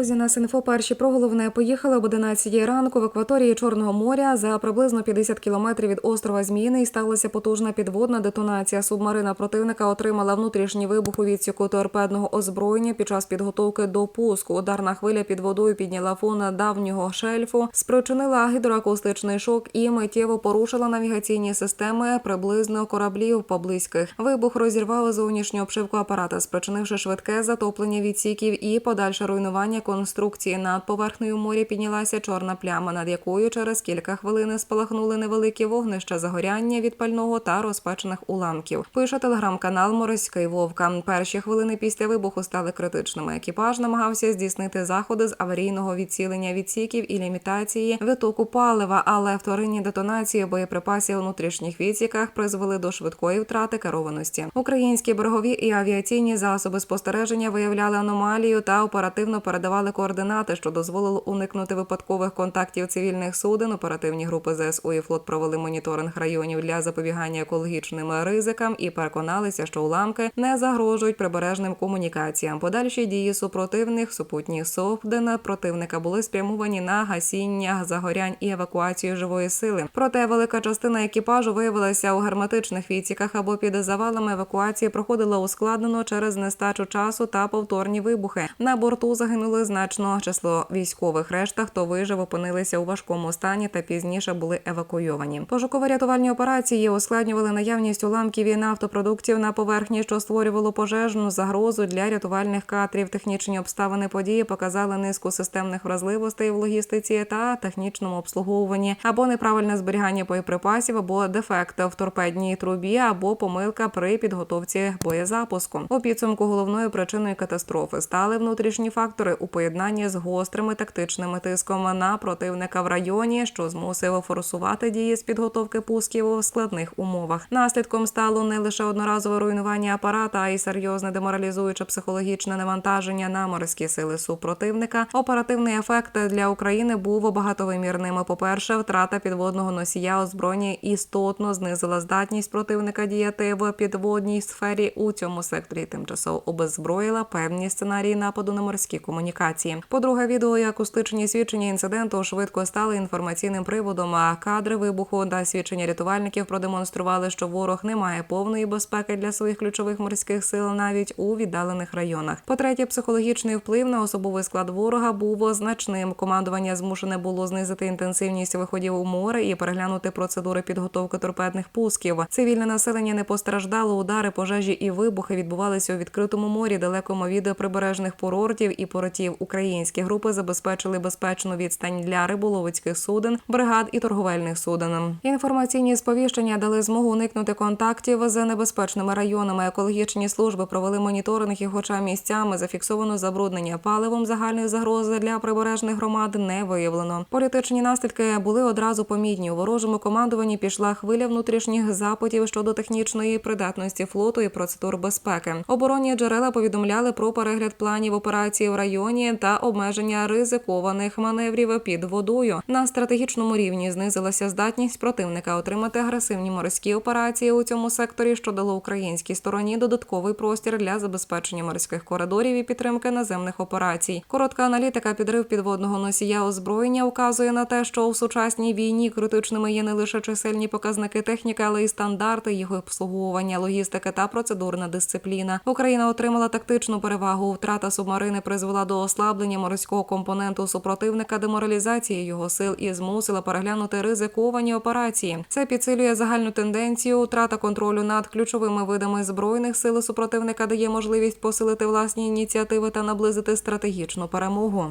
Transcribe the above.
Друзі, на Синфо перші про головне поїхали об 11 ранку в акваторії Чорного моря за приблизно 50 кілометрів від острова Зміїний сталася потужна підводна детонація. Субмарина противника отримала внутрішній вибух у відсіку торпедного озброєння під час підготовки до пуску. Ударна хвиля під водою підняла фон давнього шельфу, спричинила гідроакустичний шок і миттєво порушила навігаційні системи приблизно кораблів поблизьких. Вибух розірвав зовнішню обшивку апарата, спричинивши швидке затоплення відсіків і подальше руйнування конструкції. Над поверхнею моря піднялася чорна пляма, над якою через кілька хвилин спалахнули невеликі вогнища загоряння від пального та розпечених уламків. Пише телеграм-канал Морський Вовка. Перші хвилини після вибуху стали критичними. Екіпаж намагався здійснити заходи з аварійного відцілення відсіків і лімітації витоку палива, але вторинні детонації боєприпасів у внутрішніх відсіках призвели до швидкої втрати керованості. Українські берегові і авіаційні засоби спостереження виявляли аномалію та оперативно передавали координати, що дозволило уникнути випадкових контактів цивільних суден. Оперативні групи ЗСУ і флот провели моніторинг районів для запобігання екологічним ризикам і переконалися, що уламки не загрожують прибережним комунікаціям. Подальші дії супротивних супутніх совден противника були спрямовані на гасіння загорянь і евакуацію живої сили. Проте велика частина екіпажу виявилася у герметичних відсіках або під завалами евакуації проходила ускладнено через нестачу часу та повторні вибухи. На борту загинули значно число військових. Решта, хто вижив, опинилися у важкому стані та пізніше були евакуйовані. Пошуково-рятувальні операції ускладнювали наявність уламків і нафтопродуктів на поверхні, що створювало пожежну загрозу для рятувальних кадрів. Технічні обставини події показали низку системних вразливостей в логістиці та технічному обслуговуванні або неправильне зберігання боєприпасів, або дефект в торпедній трубі, або помилка при підготовці боєзапуску. У підсумку головною причиною катастрофи стали внутрішні фактори у поєднанні з гострими тактичними тиском на противника в районі, що змусив форсувати дії з підготовки пусків у складних умовах. Наслідком стало не лише одноразове руйнування апарата, а й серйозне деморалізуюче психологічне навантаження на морські сили супротивника. Оперативний ефект для України був багатовимірним. По-перше, втрата підводного носія озброєння істотно знизила здатність противника діяти в підводній сфері у цьому секторі. Тимчасово обеззброїла певні сценарії нападу на морські комунікації. По-друге, відео і акустичні свідчення інциденту швидко стали інформаційним приводом. А кадри вибуху та свідчення рятувальників продемонстрували, що ворог не має повної безпеки для своїх ключових морських сил навіть у віддалених районах. По-третє, психологічний вплив на особовий склад ворога був значним. Командування змушене було знизити інтенсивність виходів у море і переглянути процедури підготовки торпедних пусків. Цивільне населення не постраждало. Удари, пожежі і вибухи відбувалися у відкритому морі, далекому від прибережних курортів і портів. Українські групи забезпечили безпечну відстань для риболовецьких суден, бригад і торговельних суден. Інформаційні сповіщення дали змогу уникнути контактів з небезпечними районами. Екологічні служби провели моніторинг, і хоча місцями зафіксовано забруднення паливом загальної загрози для прибережних громад не виявлено. Політичні наслідки були одразу помітні. У ворожому командуванні пішла хвиля внутрішніх запитів щодо технічної придатності флоту і процедур безпеки. Оборонні джерела повідомляли про перегляд планів операції в районі та обмеження ризикованих маневрів під водою. На стратегічному рівні знизилася здатність противника отримати агресивні морські операції у цьому секторі, що дало українській стороні додатковий простір для забезпечення морських коридорів і підтримки наземних операцій. Коротка аналітика підрив підводного носія озброєння указує на те, що у сучасній війні критичними є не лише чисельні показники техніки, але й стандарти їх обслуговування, логістики та процедурна дисципліна. Україна отримала тактичну перевагу. Втрата субмарини призвела до ослаблення морського компоненту супротивника, деморалізації його сил і змусила переглянути ризиковані операції. Це підсилює загальну тенденцію. Втрата контролю над ключовими видами збройних сил супротивника дає можливість посилити власні ініціативи та наблизити стратегічну перемогу.